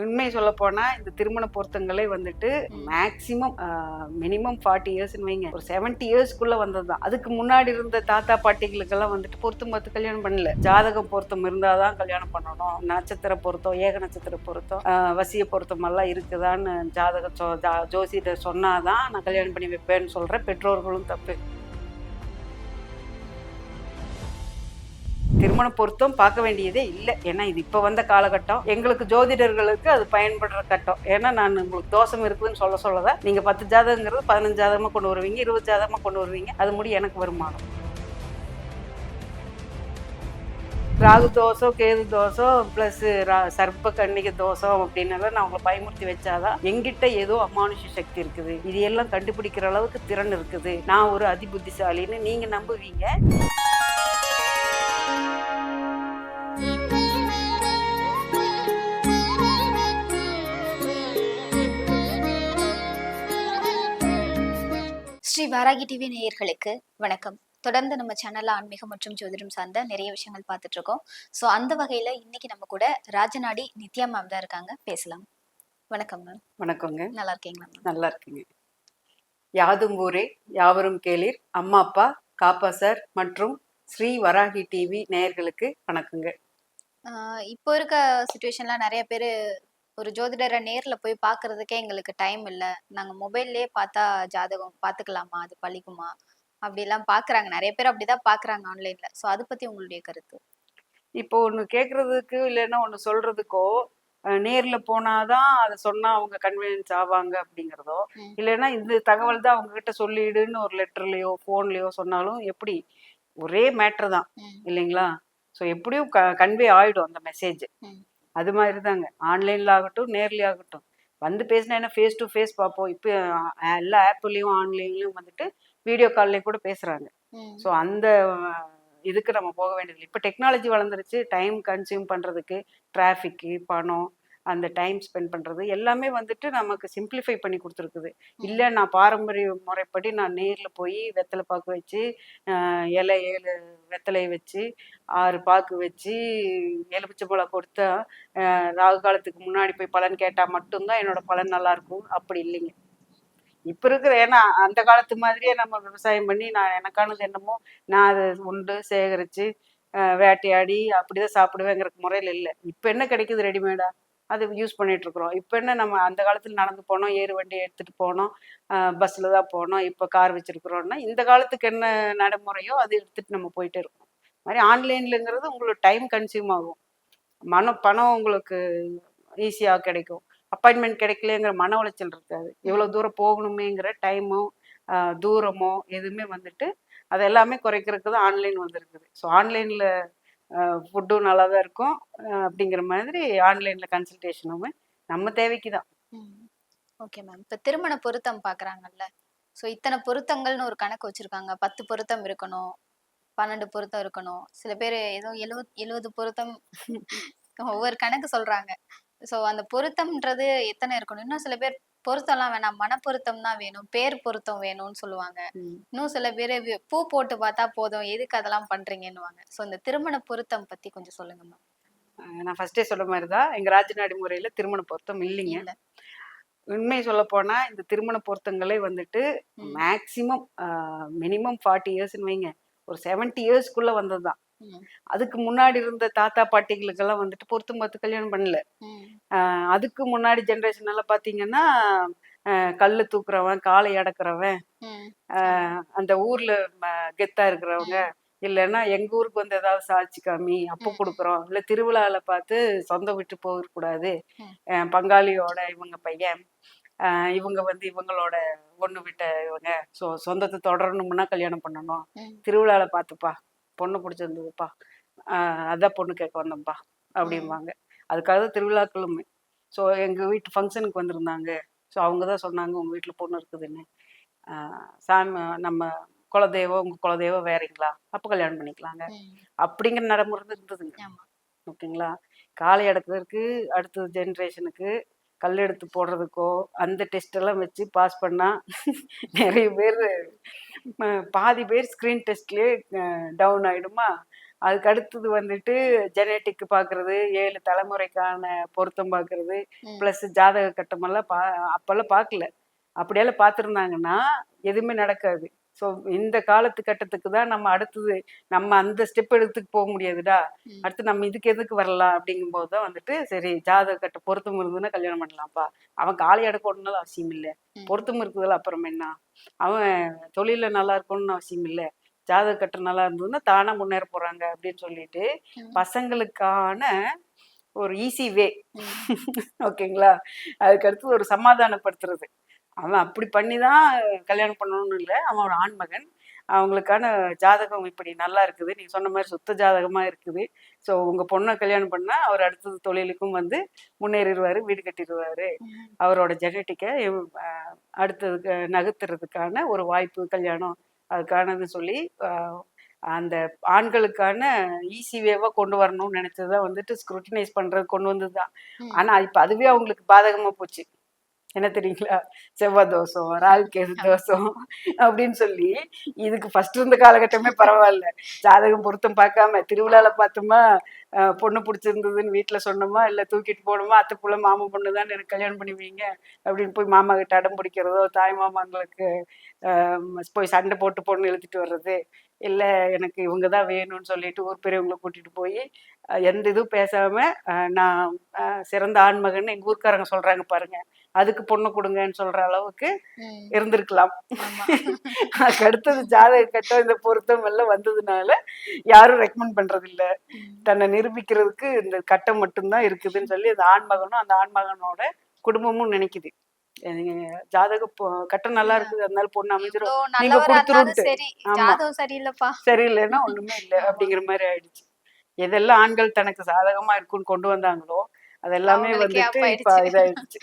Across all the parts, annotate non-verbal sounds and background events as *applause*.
உண்மை சொல்ல போனா இந்த திருமண பொருத்தங்களே வந்துட்டு மேக்சிமம் மினிமம் ஃபார்ட்டி இயர்ஸ்னு வைங்க. ஒரு செவன்டி இயர்ஸ்க்குள்ள வந்தது தான். அதுக்கு முன்னாடி இருந்த தாத்தா பாட்டிகளுக்கெல்லாம் வந்துட்டு பொருத்தம் பார்த்து கல்யாணம் பண்ணல. ஜாதக பொருத்தம் இருந்தாதான் கல்யாணம் பண்ணணும். நட்சத்திர பொருத்தம் ஏக நட்சத்திர பொருத்தம் வசிய பொருத்தம் எல்லாம் இருக்குதான்னு ஜாதக ஜோ- ஜா- ஜோசியர் சொன்னாதான் நான் கல்யாணம் பண்ணி வைப்பேன்னு சொல்ற பெற்றோர்களும் தப்பு. திருமண பொருத்தம் பார்க்க வேண்டியதே இல்லை. ஏன்னா இது இப்போ வந்த காலகட்டம். எங்களுக்கு ஜோதிடர்களுக்கு அது பயன்படுற கட்டம். ஏன்னா நான் உங்களுக்கு தோஷம் இருக்குதுன்னு சொல்ல சொல்லதான் நீங்கள் பத்து ஜாதகங்கிறது பதினஞ்சு ஜாதகமாக கொண்டு வருவீங்க இருபது ஜாதகமாக கொண்டு வருவீங்க. அது முடி எனக்கு வருமானம். ராகு தோசம் கேது தோசம் ப்ளஸ் சர்ப்ப கன்னிக தோசம் அப்படின்னால நான் உங்களை பயமுறுத்தி வச்சாதான் எங்கிட்ட ஏதோ அமானுஷ சக்தி இருக்குது. இது எல்லாம் கண்டுபிடிக்கிற அளவுக்கு திறன் இருக்குது. நான் ஒரு அதிபுத்திசாலின்னு நீங்கள் நம்புவீங்க. ஸ்ரீ வாராகி டிவி நேயர்களுக்கு வணக்கம். தொடர்ந்து நம்ம சேனல்ல ஆன்மீகம் மற்றும் ஜோதிடம் சார்ந்த நிறைய விஷயங்கள் பார்த்துட்டு இருக்கோம் ஸோ அந்த வகையில இன்னைக்கு நம்ம கூட ராஜநாடி நித்யா மேம் தான் இருக்காங்க. பேசலாம். வணக்கம் மேம் வணக்கங்க. நல்லா இருக்கீங்களா மேம் நல்லா இருக்குங்க. யாதும் ஊரே யாவரும் கேளீர். அம்மா அப்பா காப்பா சார் மற்றும் ஸ்ரீ வராகி டிவி நேயர்களுக்கு வணக்கங்க. இப்போ இருக்க சுச்சுவேஷன்ல நிறைய பேர் ஒரு ஜோதிடரை நேர்ல போய் பார்க்கிறதுக்கே எங்களுக்கு டைம் இல்லை. நாங்க மொபைல்லே பார்த்தா ஜாதகம் பார்த்துக்கலாமா அது பழிக்குமா? அப்படிலாம் பார்க்கறாங்க நிறைய பேர் அப்படிதான் பார்க்கறாங்க ஆன்லைன்ல ஸோ அதை பத்தி உங்களுடைய கருத்து? இப்போ ஒன்று கேட்குறதுக்கு இல்லைன்னா ஒன்று சொல்றதுக்கோ நேர்ல போனாதான் அதை சொன்னா அவங்க கன்வீனியன்ஸ் ஆவாங்க அப்படிங்கிறதோ. இல்லைன்னா இந்த தகவல் தான் அவங்க கிட்ட சொல்லிடுன்னு ஒரு லெட்டர்லயோ ஃபோன்லயோ சொன்னாலும் எப்படி? ஒரே மேட்ரு தான். இல்லைங்களா? ஸோ எப்படியும் க கன்வே ஆயிடும் அந்த மெசேஜ். அது மாதிரி தாங்க ஆன்லைன்ல ஆகட்டும் நேர்லயே ஆகட்டும் வந்து பேசினா என்ன? ஃபேஸ் டு ஃபேஸ் பார்ப்போம் இப்போ எல்லா ஆப்லேயும் ஆன்லைன்லயும் வந்துட்டு வீடியோ கால்லையும் கூட பேசுறாங்க. ம், ஸோ அந்த இதுக்கு நம்ம போக வேண்டியதில்லை. இப்போ டெக்னாலஜி வளர்ந்துருச்சு. டைம் கன்சியூம் பண்ணுறதுக்கு டிராஃபிக்கு பணம் அந்த டைம் ஸ்பெண்ட் பண்ணுறது எல்லாமே வந்துட்டு நமக்கு சிம்பிளிஃபை பண்ணி கொடுத்துருக்குது. இல்லை நான் பாரம்பரிய முறைப்படி நான் நேரில் போய் வெத்தலை பாக்கு வச்சு இலை ஏழு வெத்தலையை வச்சு ஆறு பாக்கு வச்சு எலுமிச்சை பழம் கொடுத்தா ராகு காலத்துக்கு முன்னாடி போய் பலன் கேட்டால் மட்டும்தான் என்னோட பலன் நல்லா இருக்கும். அப்படி இல்லைங்க. இப்போ இருக்கிற ஏன்னா அந்த காலத்து மாதிரியே நம்ம விவசாயம் பண்ணி நான் எனக்கானது என்னமோ நான் அதை உண்டு சேகரித்து வேட்டையாடி அப்படிதான் சாப்பிடுவேங்கிற முறையில் இல்லை. இப்போ என்ன கிடைக்குது ரெடிமேடா? அது யூஸ் பண்ணிட்டு இருக்கிறோம் இப்போ என்ன நம்ம அந்த காலத்தில் நடந்து போனோம் ஏறு வண்டி எடுத்துட்டு போனோம் பஸ்ஸில் தான் போனோம். இப்போ கார் வச்சிருக்கிறோம்னா இந்த காலத்துக்கு என்ன நடைமுறையோ அது எடுத்துட்டு நம்ம போயிட்டே இருக்கோம். மாதிரி ஆன்லைன்லங்கிறது உங்களுக்கு டைம் கன்சியூம் ஆகும். மன பணம் உங்களுக்கு ஈஸியாக கிடைக்கும். அப்பாயின்மெண்ட் கிடைக்கலங்கிற மன உளைச்சல் இருக்காது. எவ்வளோ தூரம் போகணுமேங்கிற டைமோ தூரமோ எதுவுமே வந்துட்டு அது எல்லாமே குறைக்கிறதுக்கு தான் ஆன்லைன் வந்திருக்குது. ஸோ ஆன்லைனில் ஃபுட்டும் நல்லா தான் இருக்கும். அப்படிங்கிற மாதிரி ஆன்லைனில் கன்சல்டேஷனுமே நம்ம தேவைக்கு தான் ஓகே மேம் இப்போ திருமண பொருத்தம் பார்க்குறாங்கல்ல ஸோ இத்தனை பொருத்தங்கள்னு ஒரு கணக்கு வச்சிருக்காங்க. பத்து பொருத்தம் இருக்கணும் பன்னெண்டு பொருத்தம் இருக்கணும். சில பேர் ஏதோ எழுவத் எழுவது பொருத்தம் *laughs* ஒவ்வொரு கணக்கு சொல்றாங்க. ஸோ அந்த பொருத்தம்ன்றது எத்தனை இருக்கணும்? இன்னும் சில பேர் பொருத்தம்லாம் வேணாம். மன பொருத்தம் தான் வேணும். பேர் பொருத்தம் வேணும்னு சொல்லுவாங்க. இன்னும் சில பேர் பூ போட்டு பார்த்தா போதும். எதுக்கு அதெல்லாம் பண்றீங்கன்னுவாங்க. ஸோ இந்த திருமண பொருத்தம் பத்தி கொஞ்சம் சொல்லுங்க மேம் நான் ஃபர்ஸ்டே சொல்ல மாதிரி தான். எங்கள் ராஜநாடி முறையில் திருமண பொருத்தம் இல்லைங்க. இல்ல. உண்மை சொல்ல போனா இந்த திருமண பொருத்தங்களே வந்துட்டு. மேக்சிமம் மினிமம் ஃபார்ட்டி இயர்ஸ்னு வைங்க. ஒரு செவன்டி இயர்ஸ்க்குள்ள வந்தது தான் ம், அதுக்கு முன்னாடி இருந்த தாத்தா பாட்டிகளுக்கெல்லாம் வந்துட்டு பொருத்தம் பார்த்து கல்யாணம் பண்ணல. அதுக்கு முன்னாடி ஜென்ரேஷன் எல்லாம் பாத்தீங்கன்னா கல்லு தூக்குறவன் காலை அடக்குறவன் அந்த ஊர்ல கெத்தா இருக்கிறவங்க. இல்லைன்னா எங்க ஊருக்கு வந்து ஏதாவது சாட்சி காமி அப்போ. கொடுக்குறோம். இல்ல திருவிழால பார்த்து சொந்தம் விட்டு போகக்கூடாது ம். ஆஹ் பங்காளியோட இவங்க பையன் ஆஹ் இவங்க வந்து இவங்களோட ஒண்ணு விட்ட இவங்க சொந்தத்தை தொடரணும்னா கல்யாணம் பண்ணணும். திருவிழால பார்த்துப்பா. பொண்ணு பிடிச்சிருந்ததுப்பா. அதான் பொண்ணு கேட்க வந்தோம்ப்பா அப்படிம்பாங்க. அதுக்காக தான் திருவிழாக்களுமே. ஸோ எங்கள் வீட்டு ஃபங்க்ஷனுக்கு வந்திருந்தாங்க. ஸோ அவங்க தான் சொன்னாங்க உங்கள் வீட்டில் பொண்ணு இருக்குதுன்னு. ஆஹ் சாமி நம்ம குலதெய்வம் உங்கள் குலதெய்வம் வேறீங்களா? அப்போ கல்யாணம் பண்ணிக்கலாங்க. அப்படிங்கிற நடைமுறை இருந்ததுங்க. ஓகேங்களா? காலை அடக்குறதுக்கு அடுத்த ஜென்ரேஷனுக்கு கல் எடுத்து போடுறதுக்கோ அந்த டெஸ்ட் எல்லாம் வச்சு பாஸ் பண்ணா *laughs* நிறைய பேர் பாதி பேர் ஸ்க்ரீன் டெஸ்ட்லேயே டவுன் ஆயிடுமா? அதுக்கு அடுத்தது வந்துட்டு ஜெனட்டிக் பார்க்கறது ஏழு தலைமுறைக்கான பொருத்தம் பார்க்கறது. ப்ளஸ் ஜாதக கட்டமெல்லாம் பா அப்பெல்லாம் பார்க்கல அப்படியெல்லாம் பார்த்துருந்தாங்கன்னா எதுவுமே நடக்காது. ஸோ இந்த காலத்து கட்டத்துக்கு தான் நம்ம அடுத்தது நம்ம அந்த ஸ்டெப் எடுத்துக்கு போக முடியாதுடா. அடுத்து நம்ம இதுக்கு எதுக்கு வரலாம் அப்படிங்கும்போது தான் வந்துட்டு சரி ஜாதக கட்ட பொருத்தம் இருந்ததுன்னா கல்யாணம் பண்ணலாம்ப்பா அவன் காலை எடுக்கணும்னாலும் அவசியம் இல்லை. பொருத்தம் இருக்குதுல அப்புறம் என்ன அவன் தொழில நல்லா இருக்கணும்னு அவசியம் இல்லை ஜாதக கட்டம் நல்லா இருந்ததுன்னா தானா முன்னேற போறாங்க அப்படின்னு சொல்லிட்டு. பசங்களுக்கான ஒரு ஈஸி வே. ஓகேங்களா *laughs* அதுக்கு அடுத்து ஒரு சமாதானப்படுத்துறது அவன் அப்படி பண்ணி தான் கல்யாணம் பண்ணணும்னு இல்லை. அவன் ஒரு ஆண்மகன். அவங்களுக்கான ஜாதகம் இப்படி நல்லா இருக்குது. நீங்க சொன்ன மாதிரி சுத்த ஜாதகமா இருக்குது. ஸோ உங்க பொண்ணை கல்யாணம் பண்ணா அவர் அடுத்தது தொழிலுக்கும் வந்து முன்னேறிடுவாரு வீடு கட்டிடுவாரு. அவரோட ஜெனட்டிக்கை அடுத்ததுக்கு நகர்த்துறதுக்கான ஒரு வாய்ப்பு கல்யாணம் அதுக்கானது சொல்லி அந்த ஆண்களுக்கான ஈஸி வேவா கொண்டு வரணும்னு நினைச்சதுதான் வந்துட்டு ஸ்க்ரூட்டினைஸ் பண்றது கொண்டு வந்ததுதான். ம். ஆனா இப்ப அதுவே அவங்களுக்கு பாதகமா போச்சு. என்ன தெரியுங்களா? செவ்வாய் தோஷம் ராகு கேது தோஷம் அப்படின்னு சொல்லி இதுக்கு ஃபர்ஸ்ட் இருந்த காலகட்டமே பரவாயில்ல. ஜாதகம் பொருத்தம் பார்க்காம திருவிழால பார்த்தோமா பொண்ணு பிடிச்சிருந்ததுன்னு வீட்டுல சொன்னோமா இல்ல தூக்கிட்டு போனோமா அத்தை புள்ள மாமா பொண்ணு தான் எனக்கு கல்யாணம் பண்ணுவீங்க அப்படின்னு போய் மாமா கிட்ட அடம் பிடிக்கிறதோ தாய் மாமாங்களுக்கு போய் சண்டை போட்டு பொண்ணு இழுத்துட்டு வர்றது இல்ல எனக்கு இவங்க தான் வேணும்னு சொல்லிட்டு ஊர் பெரியவங்களை கூட்டிட்டு போய் எந்த இதுவும் பேசாம அஹ், நான் சிறந்த ஆண்மகன் எங்க ஊர்க்காரங்க சொல்றாங்க பாருங்க. அதுக்கு பொண்ணு கொடுங்கன்னு சொல்ற அளவுக்கு. இருந்திருக்கலாம். அதுக்கு அடுத்தது ஜாதக கட்டம் இந்த பொருத்தம் எல்லாம் வந்ததுனால யாரும் ரெக்கமெண்ட் பண்றது இல்ல. தன்னை நிரூபிக்கிறதுக்கு இந்த கட்டம் மட்டும்தான் இருக்குதுன்னு சொல்லி அந்த ஆண்மகனும் அந்த ஆண்மகனோட குடும்பமும் நினைக்குது ஜாதக கட்டம் நல்லா இருக்குது அதனால பொண்ணு அமைஞ்சிரும் நீங்க சரியில்லைப்பா சரியில்லைன்னா ஒண்ணுமே இல்லை. அப்படிங்கிற மாதிரி ஆயிடுச்சு எதெல்லாம் ஆண்கள் தனக்கு சாதகமா இருக்குன்னு கொண்டு வந்தாங்களோ அதெல்லாமே வந்துட்டு இப்ப. இதாயிடுச்சு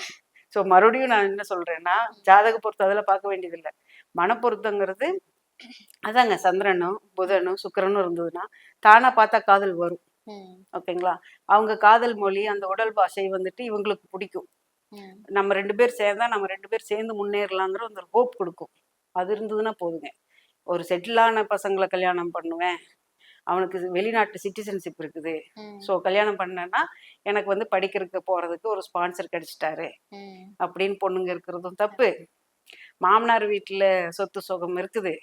சோ மறுபடியும் நான் என்ன சொல்றேன்னா ஜாதக பொருத்தம் அதெல்லாம் பார்க்க வேண்டியதில்லை. மனப்பொருத்தங்கிறது அதாங்க சந்திரனும் புதனும் சுக்கிரனும் இருந்ததுன்னா தானா பார்த்தா காதல் வரும். ஓகேங்களா? அவங்க காதல் மொழி அந்த உடல் பாஷை வந்துட்டு இவங்களுக்கு பிடிக்கும். நம்ம ரெண்டு பேர் சேர்ந்தா நம்ம ரெண்டு பேர் சேர்ந்து முன்னேறலாங்கிற அந்த ஹோப் கொடுக்கும். அது இருந்ததுன்னா போதுங்க. ஒரு செட்டிலான பசங்களை கல்யாணம் பண்ணுவேன். அவனுக்கு வெளிநாட்டு சிட்டிசன்ஷிப் இருக்குது. ஸோ கல்யாணம் பண்ணேன்னா எனக்கு வந்து படிக்கிறதுக்கு போறதுக்கு ஒரு ஸ்பான்சர் கிடைச்சிட்டாரு. அப்படின்னு பொண்ணுங்க இருக்கிறதும் தப்பு. மாமனார் வீட்டுல சொத்து சுகம் இருக்குது.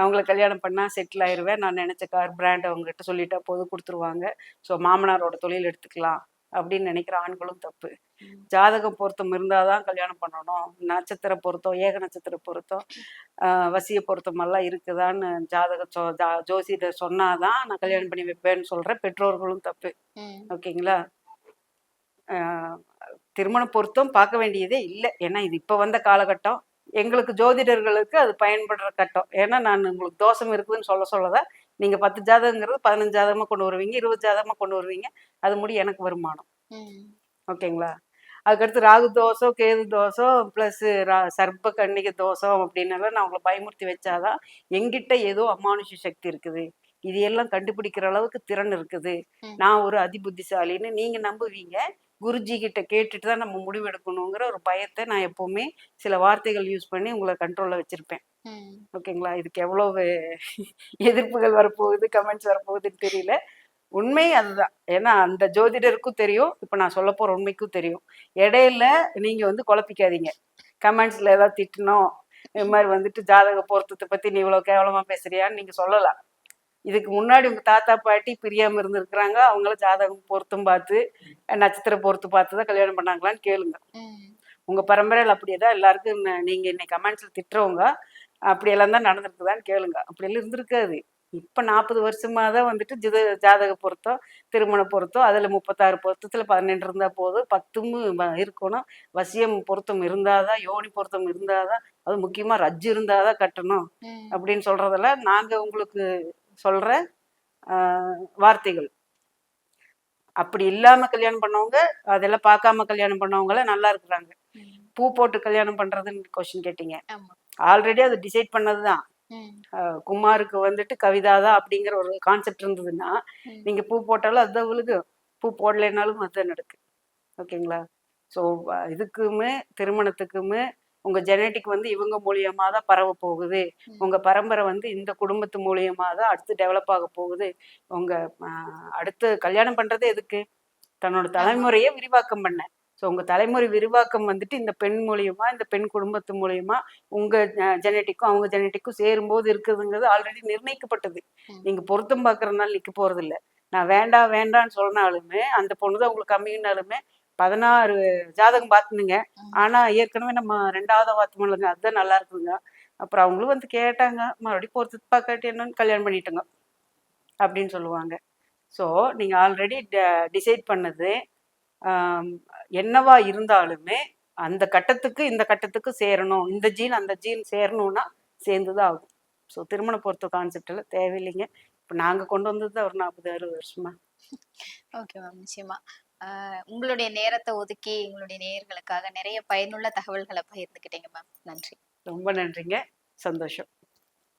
அவங்கள கல்யாணம் பண்ணா செட்டில் ஆயிருவேன். நான் நினைச்ச கார் பிராண்ட் அவங்ககிட்ட சொல்லிட்டா போதும் கொடுத்துருவாங்க. ஸோ மாமனாரோட தொழில் எடுத்துக்கலாம். அப்படின்னு நினைக்கிற ஆண்களும் தப்பு. ம். ஜாதக பொருத்தம் இருந்தாதான் கல்யாணம் பண்ணணும். நட்சத்திர பொருத்தம் ஏக நட்சத்திர பொருத்தம் ஆஹ் வசிய பொருத்தம் எல்லாம் இருக்குதான்னு ஜாதக ஜோ- ஜா- ஜோசியர் சொன்னாதான் நான் கல்யாணம் பண்ணி வைப்பேன்னு சொல்ற பெற்றோர்களும் தப்பு. ஓகேங்களா? ஆஹ் திருமண பொருத்தம் பார்க்க வேண்டியதே இல்லை. ஏன்னா இது இப்போ வந்த காலகட்டம். எங்களுக்கு ஜோதிடர்களுக்கு அது பயன்படுற கட்டம். ஏன்னா நான் உங்களுக்கு தோஷம் இருக்குதுன்னு சொல்ல சொல்லதான் நீங்க பத்து ஜாதகங்கிறது பதினஞ்சு ஜாதகமா கொண்டு வருவீங்க இருபது ஜாதகமா கொண்டு வருவீங்க அது முடி எனக்கு வருமானம். ஓகேங்களா அதுக்கடுத்து ராகு தோஷம் கேது தோஷம் ப்ளஸ் சர்ப்ப கன்னிகை தோஷம் அப்படின்னால நான் உங்களை பயமுறுத்தி வச்சாதான் எங்கிட்ட ஏதோ அமானுஷ சக்தி இருக்குது இது எல்லாம் கண்டுபிடிக்கிற அளவுக்கு திறன் இருக்குது. நான் ஒரு அதிபுத்திசாலின்னு நீங்க நம்புவீங்க குருஜி கிட்ட கேட்டுட்டு தான் நம்ம முடிவெடுக்கணுங்கிற ஒரு பயத்தை நான் எப்பவுமே சில வார்த்தைகள் யூஸ் பண்ணி உங்களை கண்ட்ரோல்ல வச்சிருப்பேன். ஓகேங்களா? இதுக்கு எவ்வளவு எதிர்ப்புகள் வரப்போகுது கமெண்ட்ஸ் வரப்போகுதுன்னு தெரியல. உண்மை அதுதான். ஏன்னா அந்த ஜோதிடருக்கும் தெரியும். இப்போ நான் சொல்ல போற உண்மைக்கும் தெரியும். இடையில நீங்க வந்து குழப்பிக்காதீங்க. கமெண்ட்ஸ்ல ஏதாவது திட்டணும். இது மாதிரி வந்துட்டு ஜாதக பொருத்தத்தை பத்தி நீ இவ்வளவு கேவலமா பேசுறியான்னு நீங்க சொல்லலாம். இதுக்கு முன்னாடி உங்க தாத்தா பாட்டி பிரியாம இருந்திருக்கிறாங்க. அவங்கள ஜாதகம் பொருத்தம் பார்த்து நட்சத்திர பொருத்து பார்த்து தான் கல்யாணம் பண்ணாங்களான்னு கேளுங்க. உங்க பரம்பரையில் அப்படியே தான் எல்லாருக்கும் நீங்க இன்னைக்கு கமெண்ட்ஸ்ல திட்டுறவங்க அப்படியெல்லாம் தான் நடந்திருக்குதான்னு கேளுங்க. அப்படியெல்லாம் இருந்திருக்காது. இப்ப நாற்பது வருஷமா தான் வந்துட்டு ஜித ஜாதக பொருத்தம் திருமண பொருத்தம் அதுல முப்பத்தாறு பொருத்தத்துல பதினெண்டு இருந்தா போதும் பத்தும் இருக்கணும். வசியம் பொருத்தம் இருந்தாதான் யோனி பொருத்தம் இருந்தாதான் அது முக்கியமா ரஜ்ஜு இருந்தாதான் கட்டணும் ம். அப்படின்னு சொல்றதுல நாங்க உங்களுக்கு சொல்ற ஆஹ், வார்த்தைகள். அப்படி இல்லாம கல்யாணம் பண்ணவங்க அதெல்லாம் பார்க்காம கல்யாணம் பண்ணவங்க நல்லா இருக்கிறாங்க. பூ போட்டு கல்யாணம் பண்றதுன்னு கொஸ்டின் கேட்டீங்க. ஆல்ரெடி அது டிசைட் பண்ணதுதான். ம். அஹ் குமாருக்கு வந்துட்டு கவிதா தான் அப்படிங்கிற ஒரு கான்செப்ட் இருந்ததுன்னா. நீங்க பூ போட்டாலும் அதுதான் விழுகு பூ போடலைனாலும் அதுதான் நடக்கு. ஓகேங்களா? ஸோ இதுக்குமே திருமணத்துக்குமே உங்க ஜெனட்டிக் வந்து இவங்க மூலியமா தான் பரவ போகுது. உங்க பரம்பரை வந்து இந்த குடும்பத்து மூலியமா தான் அடுத்து டெவலப் ஆக போகுது. உங்க அடுத்து கல்யாணம் பண்றதே எதுக்கு? தன்னோட தலைமுறையை விரிவாக்கம் பண்ண. ஸோ உங்க தலைமுறை விரிவாக்கம் வந்துட்டு இந்த பெண் மூலியமா இந்த பெண் குடும்பத்து மூலியமா உங்க ஜெனட்டிக்கும் அவங்க ஜெனட்டிக்கும் சேரும்போது இருக்குதுங்கிறது ஆல்ரெடி நிர்ணயிக்கப்பட்டது. ம். நீங்க பொருத்தம் பார்க்கறதுனால நிக்க போறது இல்ல நான் வேண்டாம் வேண்டாம்னு சொன்னாலுமே அந்த பொண்ணு தான் உங்களுக்கு கம்மினாலுமே பதினாறு ஜாதகம் பார்த்துனுங்க. ம். ஆனா ஏற்கனவே நம்ம ரெண்டாவது வாத்துமலுங்க அதுதான் நல்லா இருக்குதுங்க. அப்புறம் அவங்களும் வந்து கேட்டாங்க மறுபடியும் பொறுத்து பார்க்காட்டி என்னன்னு கல்யாணம் பண்ணிட்டோங்க அப்படின்னு சொல்லுவாங்க. ஸோ நீங்க ஆல்ரெடி டிசைட் பண்ணது என்னவா இருந்தாலுமே அந்த கட்டத்துக்கு இந்த கட்டத்துக்கு சேரணும். இந்த ஜீன் அந்த ஜீன் சேரணும்னா சேர்ந்து தான் ஆகும். ஸோ திருமண பொறுத்த கான்செப்ட் எல்லாம் தேவையில்லைங்க. இப்போ நாங்கள் கொண்டு வந்தது தான் ஒரு நாற்பது அறுபது வருஷமா. ஓகே மேம் நிச்சயமா. உங்களுடைய நேரத்தை ஒதுக்கி உங்களுடைய நேயர்களுக்காக நிறைய பயனுள்ள தகவல்களை பகிர்ந்துக்கிட்டீங்க மேம் நன்றி. ரொம்ப நன்றிங்க. சந்தோஷம்.